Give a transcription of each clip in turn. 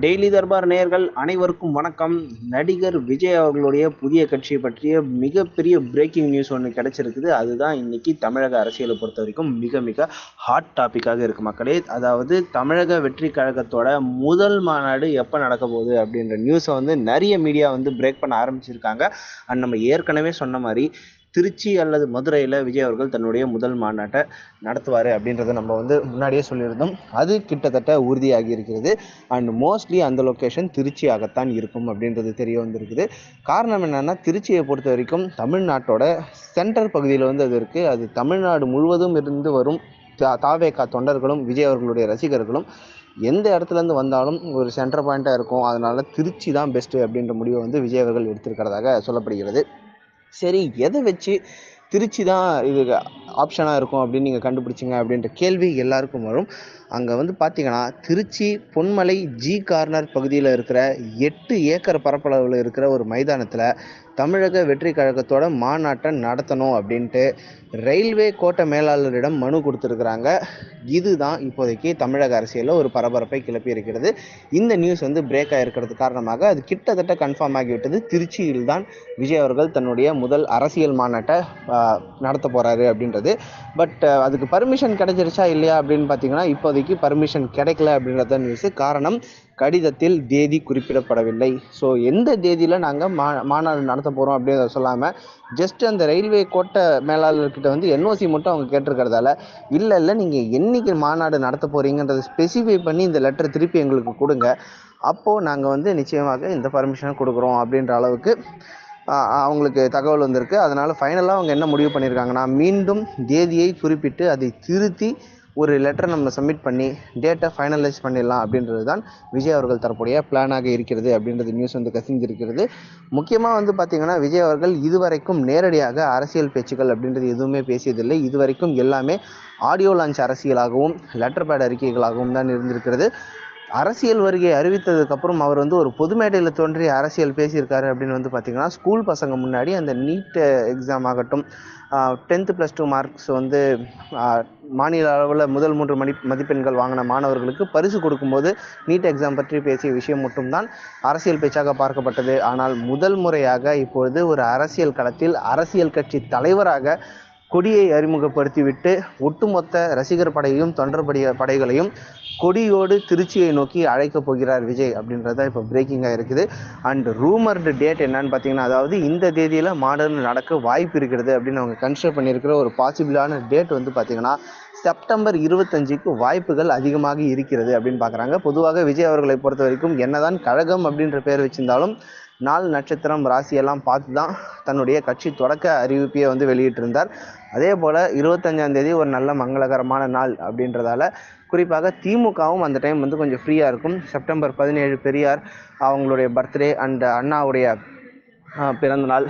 Daily Darbar நேயர்கள் அனைவருக்கும் வணக்கம். நடிகர் விஜய் அவர்களுடைய புதிய கட்சியை பற்றிய மிகப்பெரிய பிரேக்கிங் நியூஸ் ஒன்று கிடைச்சிருக்குது. அதுதான் இன்னைக்கு தமிழக அரசியலை பொறுத்த வரைக்கும் மிக மிக ஹாட் டாப்பிக்காக இருக்கு மக்களே. அதாவது தமிழக வெற்றி கழகத்தோட முதல் மாநாடு எப்போ நடக்க போகுது அப்படின்ற நியூஸை வந்து நிறைய மீடியா வந்து பிரேக் பண்ண ஆரம்பிச்சிருக்காங்க. அண்ட் நம்ம ஏற்கனவே சொன்ன மாதிரி திருச்சி அல்லது மதுரையில் விஜய் அவர்கள் தன்னுடைய முதல் மாநாட்டை நடத்துவார் அப்படின்றத நம்ம வந்து முன்னாடியே சொல்லியிருந்தோம். அது கிட்டத்தட்ட உறுதியாகி இருக்கிறது. அண்ட் மோஸ்ட்லி அந்த லொக்கேஷன் திருச்சியாகத்தான் இருக்கும் அப்படின்றது தெரிய வந்திருக்குது. காரணம் என்னென்னா திருச்சியை பொறுத்த வரைக்கும் தமிழ்நாட்டோட சென்டர் பகுதியில் வந்து அது இருக்குது அது தமிழ்நாடு முழுவதும் இருந்து வரும் தா தாவேகா தொண்டர்களும் விஜய் அவர்களுடைய ரசிகர்களும் எந்த இடத்துலேருந்து வந்தாலும் ஒரு சென்டர் பாயிண்ட்டாக இருக்கும். அதனால் திருச்சி தான் பெஸ்ட்டு அப்படின்ற முடிவை வந்து விஜய் அவர்கள் எடுத்திருக்கிறதாக சொல்லப்படுகிறது. சரி எதை வச்சு திருச்சி தான் இது ஆப்ஷனாக இருக்கும் அப்படின்னு நீங்கள் கண்டுபிடிச்சிங்க அப்படின்ற கேள்வி எல்லாருக்கும் வரும். அங்கே வந்து பார்த்தீங்கன்னா திருச்சி பொன்மலை ஜி கார்னர் பகுதியில் இருக்கிற எட்டு ஏக்கர் பரப்பளவில் இருக்கிற ஒரு மைதானத்தில் தமிழக வெற்றி கழகத்தோட மாநாட்டை நடத்தணும் அப்படின்ட்டு ரயில்வே கோட்ட மேலாளரிடம் மனு கொடுத்துருக்குறாங்க. இதுதான் இப்போதைக்கு தமிழக அரசியலில் ஒரு பரபரப்பை கிளப்பி இருக்கிறது. இந்த நியூஸ் வந்து பிரேக் ஆகிருக்கிறது காரணமாக அது கிட்டத்தட்ட கன்ஃபார்ம் ஆகிவிட்டது. திருச்சியில் தான் விஜய் அவர்கள் தன்னுடைய முதல் அரசியல் மாநாட்டை நடத்த போகிறாரு அப்படின்றது. பட் அதுக்கு பர்மிஷன் கிடைச்சிருச்சா இல்லையா அப்படின்னு பார்த்தீங்கன்னா இப்போதைக்கு பர்மிஷன் கிடைக்கல அப்படின்றத நியூஸு காரணம் கடிதத்தில் தேதி குறிப்பிடப்படவில்லை. ஸோ எந்த தேதியில் நாங்கள் மா மாநாடு நடத்த போகிறோம் அப்படின்றத சொல்லாமல் ஜஸ்ட் அந்த ரயில்வே கோட்டை மேலாளர்கிட்ட வந்து என்ஓசி மட்டும் அவங்க கேட்டிருக்கிறதால இல்லை இல்லை நீங்கள் என்னைக்கு மாநாடு நடத்த போகிறீங்கன்றதை ஸ்பெசிஃபை பண்ணி இந்த லெட்டர் திருப்பி எங்களுக்கு கொடுங்க. அப்போது நாங்கள் வந்து நிச்சயமாக இந்த பர்மிஷனை கொடுக்குறோம் அப்படின்ற அளவுக்கு அவங்களுக்கு தகவல் வந்திருக்கு. அதனால் ஃபைனலாக அவங்க என்ன முடிவு பண்ணியிருக்காங்கன்னா மீண்டும் தேதியை குறிப்பிட்டு அதை திருத்தி ஒரு லெட்டர் நம்ம சப்மிட் பண்ணி டேட்டை ஃபைனலைஸ் பண்ணிடலாம் அப்படின்றது தான் விஜய் அவர்கள் தரப்புடைய பிளானாக இருக்கிறது அப்படின்றது நியூஸ் வந்து கசிந்திருக்கிறது முக்கியமாக வந்து பார்த்திங்கன்னா விஜய் அவர்கள் இதுவரைக்கும் நேரடியாக அரசியல் பேச்சுக்கள் அப்படின்றது எதுவுமே பேசியதில்லை. இதுவரைக்கும் எல்லாமே ஆடியோ லான்ச் அரசியலாகவும் லெட்டர் பேட் அறிக்கைகளாகவும் தான் இருந்திருக்கிறது. அரசியல் வருகையை அறிவித்ததுக்கப்புறம் அவர் வந்து ஒரு பொது மேடையில் தோன்றி அரசியல் பேசியிருக்காரு அப்படின்னு வந்து பார்த்திங்கன்னா ஸ்கூல் பசங்க முன்னாடி அந்த நீட் எக்ஸாம் ஆகட்டும் டென்த்து ப்ளஸ் டூ மார்க்ஸ் வந்து மாநில அளவில் முதல் மூன்று மணி மதிப்பெண்கள் வாங்கின மாணவர்களுக்கு பரிசு கொடுக்கும்போது நீட் எக்ஸாம் பற்றி பேசிய விஷயம் மட்டும்தான் அரசியல் பேச்சாக பார்க்கப்பட்டது. ஆனால் முதல் முறையாக இப்பொழுது ஒரு அரசியல் களத்தில் அரசியல் கட்சி தலைவராக கொடியை அறிமுகப்படுத்திவிட்டு ஒட்டுமொத்த ரசிகர் படையையும் தொண்டர்படைய படைகளையும் கொடியோடு திருச்சியை நோக்கி அழைக்கப் போகிறார் விஜய் அப்படின்றத இப்போ பிரேக்கிங்காக இருக்குது. அண்ட் ரூமர்டு டேட் என்னன்னு பார்த்தீங்கன்னா அதாவது இந்த தேதியில் மாடர்ன் நடக்க வாய்ப்பு இருக்கிறது அப்படின்னு அவங்க கன்சிடர் பண்ணியிருக்கிற ஒரு பாசிபிளான டேட் வந்து பார்த்தீங்கன்னா செப்டம்பர் இருபத்தஞ்சுக்கு வாய்ப்புகள் அதிகமாக இருக்கிறது அப்படின்னு பார்க்குறாங்க பொதுவாக விஜய் அவர்களை பொறுத்த வரைக்கும் என்னதான் கழகம் அப்படின்ற பேர் வச்சிருந்தாலும் நாள் நட்சத்திரம் ராசியெல்லாம் பார்த்து தான் தன்னுடைய கட்சி தொடக்க அறிவிப்பையை வந்து வெளியிட்டிருந்தார். அதே போல் இருபத்தஞ்சாம் தேதி ஒரு நல்ல மங்களகரமான நாள் அப்படின்றதால குறிப்பாக திமுகவும் அந்த டைம் வந்து கொஞ்சம் ஃப்ரீயாக இருக்கும். செப்டம்பர் பதினேழு பெரியார் அவங்களுடைய பர்த்டே அண்ட் அண்ணாவுடைய பிறந்த நாள்.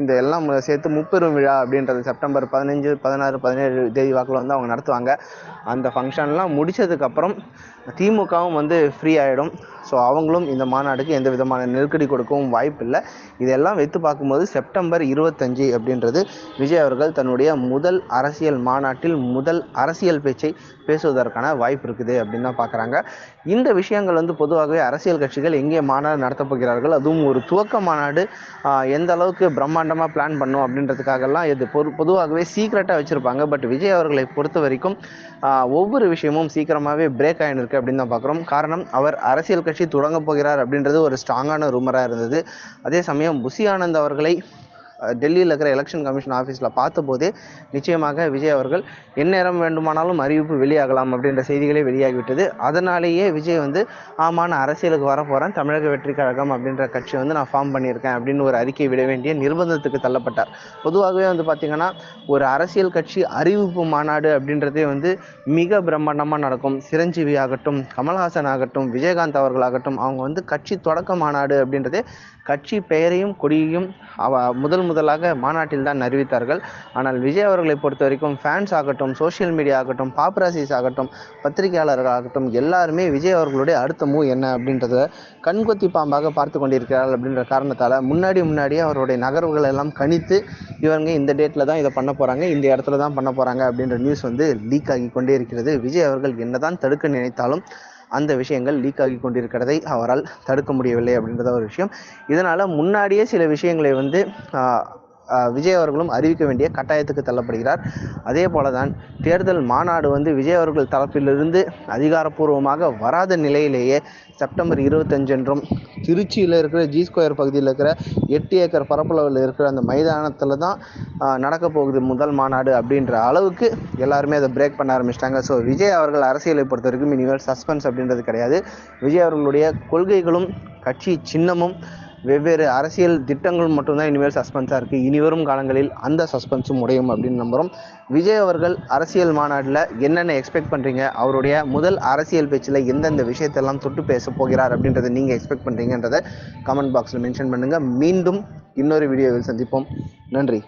இந்த எல்லாம் சேர்த்து முப்பெரும் விழா அப்படின்றது செப்டம்பர் பதினஞ்சு பதினாறு பதினேழு தேதி வாக்கில் வந்து அவங்க நடத்துவாங்க. அந்த ஃபங்க்ஷன்லாம் முடித்ததுக்கப்புறம் திமுகவும் வந்து ஃப்ரீ ஆகிடும் ஸோ அவங்களும் இந்த மாநாடுக்கு எந்த விதமான நெருக்கடி கொடுக்கவும் வாய்ப்பு இல்லை. இதெல்லாம் வைத்து பார்க்கும்போது செப்டம்பர் இருபத்தஞ்சு அப்படின்றது விஜய் அவர்கள் தன்னுடைய முதல் அரசியல் மாநாட்டில் முதல் அரசியல் பேச்சை பேசுவதற்கான வாய்ப்பு இருக்குது அப்படின்னு தான் பார்க்குறாங்க. இந்த விஷயங்கள் வந்து பொதுவாகவே அரசியல் கட்சிகள் எங்கே மாநாடு நடத்தப் போகிறார்கள் அதுவும் ஒரு துவக்க மாநாடு எந்த அளவுக்கு பிரம்மாண்டமாக பிளான் பண்ணும் அப்படின்றதுக்காகலாம் இது பொது பொதுவாகவே சீக்ரெட்டாக வச்சுருப்பாங்க. பட் விஜய் அவர்களை பொறுத்த வரைக்கும் ஒவ்வொரு விஷயமும் சீக்கிரமாகவே பிரேக் ஆகிருக்கு அப்படின்னு தான் பார்க்குறோம் காரணம் அவர் அரசியல் கட்சி தொடங்க போகிறார் அப்படின்றது ஒரு ஸ்ட்ராங்கான ரூமராக இருந்தது. அதே சமயம் புசி ஆனந்த் அவர்களை டெல்லியில் இருக்கிற எலெக்ஷன் கமிஷன் ஆஃபீஸில் பார்த்தபோதே நிச்சயமாக விஜய் அவர்கள் எந்நேரம் வேண்டுமானாலும் அறிவிப்பு வெளியாகலாம் அப்படின்ற செய்திகளே வெளியாகிவிட்டது. அதனாலேயே விஜய் வந்து ஆமா நான் அரசியலுக்கு வர போகிறேன் தமிழக வெற்றி கழகம் அப்படின்ற கட்சி வந்து நான் ஃபார்ம் பண்ணியிருக்கேன் அப்படின்னு ஒரு அறிக்கை விட வேண்டிய நிர்பந்தத்துக்கு தள்ளப்பட்டார். பொதுவாகவே வந்து பார்த்திங்கன்னா ஒரு அரசியல் கட்சி அறிவிப்பு மாநாடு அப்படின்றதே வந்து மிக பிரம்மாண்டமாக நடக்கும். சிரஞ்சீவி ஆகட்டும் கமல்ஹாசன் ஆகட்டும் விஜயகாந்த் அவர்களாகட்டும் அவங்க வந்து கட்சி தொடக்க மாநாடு அப்படின்றதே கட்சி பெயரையும் கொடியையும் அவ முதல் முதலாக மாநாட்டில் தான் அறிவித்தார்கள். ஆனால் விஜய் அவர்களை பொறுத்த வரைக்கும் ஃபேன்ஸ் ஆகட்டும் சோஷியல் மீடியா ஆகட்டும் பாப்ராசிஸ் ஆகட்டும் பத்திரிகையாளர்கள் ஆகட்டும் எல்லாருமே விஜய் அவர்களுடைய அடுத்த மூவ் என்ன அப்படின்றத கண்கொத்தி பாம்பாக பார்த்து கொண்டிருக்கிறார்கள் அப்படின்ற காரணத்தால் முன்னாடி முன்னாடியே அவருடைய நகர்வுகள் எல்லாம் கணித்து இவங்க இந்த டேட்டில் தான் இதை பண்ண போகிறாங்க இந்த இடத்துல தான் பண்ண போகிறாங்க அப்படின்ற நியூஸ் வந்து லீக் ஆகி கொண்டே இருக்கிறது. விஜய் அவர்கள் என்னதான் தடுக்க நினைத்தாலும் அந்த விஷயங்கள் லீக் ஆகி கொண்டிருக்கிறதை அவரால் தடுக்க முடியவில்லை அப்படின்றத ஒரு விஷயம். இதனால் முன்னாடியே சில விஷயங்களை வந்து விஜய் அவர்களும் அறிவிக்க வேண்டிய கட்டாயத்துக்கு தள்ளப்படுகிறார். அதே போல தான் தேர்தல் மாநாடு வந்து விஜய் அவர்கள் தரப்பிலிருந்து அதிகாரப்பூர்வமாக வராத நிலையிலேயே செப்டம்பர் இருபத்தஞ்சு என்றும் திருச்சியில் இருக்கிற ஜி ஸ்கொயர் பகுதியில் இருக்கிற எட்டு ஏக்கர் பரப்பளவில் இருக்கிற அந்த மைதானத்தில் தான் நடக்க போகுது முதல் மாநாடு அப்படின்ற அளவுக்கு எல்லாருமே அதை பிரேக் பண்ண ஆரம்பிச்சிட்டாங்க. ஸோ விஜய் அவர்கள் அரசியலை பொறுத்த வரைக்கும் இனிமேல் சஸ்பென்ஸ் அப்படின்றது கிடையாது. விஜய் அவர்களுடைய கொள்கைகளும் கட்சி சின்னமும் வெவ்வேறு அரசியல் திட்டங்கள் மட்டும்தான் இனிமேல் சஸ்பென்ஸாக இருக்குது இனிவரும் காலங்களில் அந்த சஸ்பென்ஸும் உடையும் அப்படின்னு நம்புகிறோம் விஜய் அவர்கள் அரசியல் மாநாட்டில் என்னென்ன எக்ஸ்பெக்ட் பண்ணுறீங்க அவருடைய முதல் அரசியல் பேச்சில் எந்தெந்த விஷயத்தெல்லாம் தொட்டு பேச போகிறார் அப்படின்றத நீங்கள் எக்ஸ்பெக்ட் பண்ணுறீங்கன்றதை கமெண்ட் பாக்ஸில் மென்ஷன் பண்ணுங்கள் மீண்டும் இன்னொரு வீடியோவில் சந்திப்போம். நன்றி.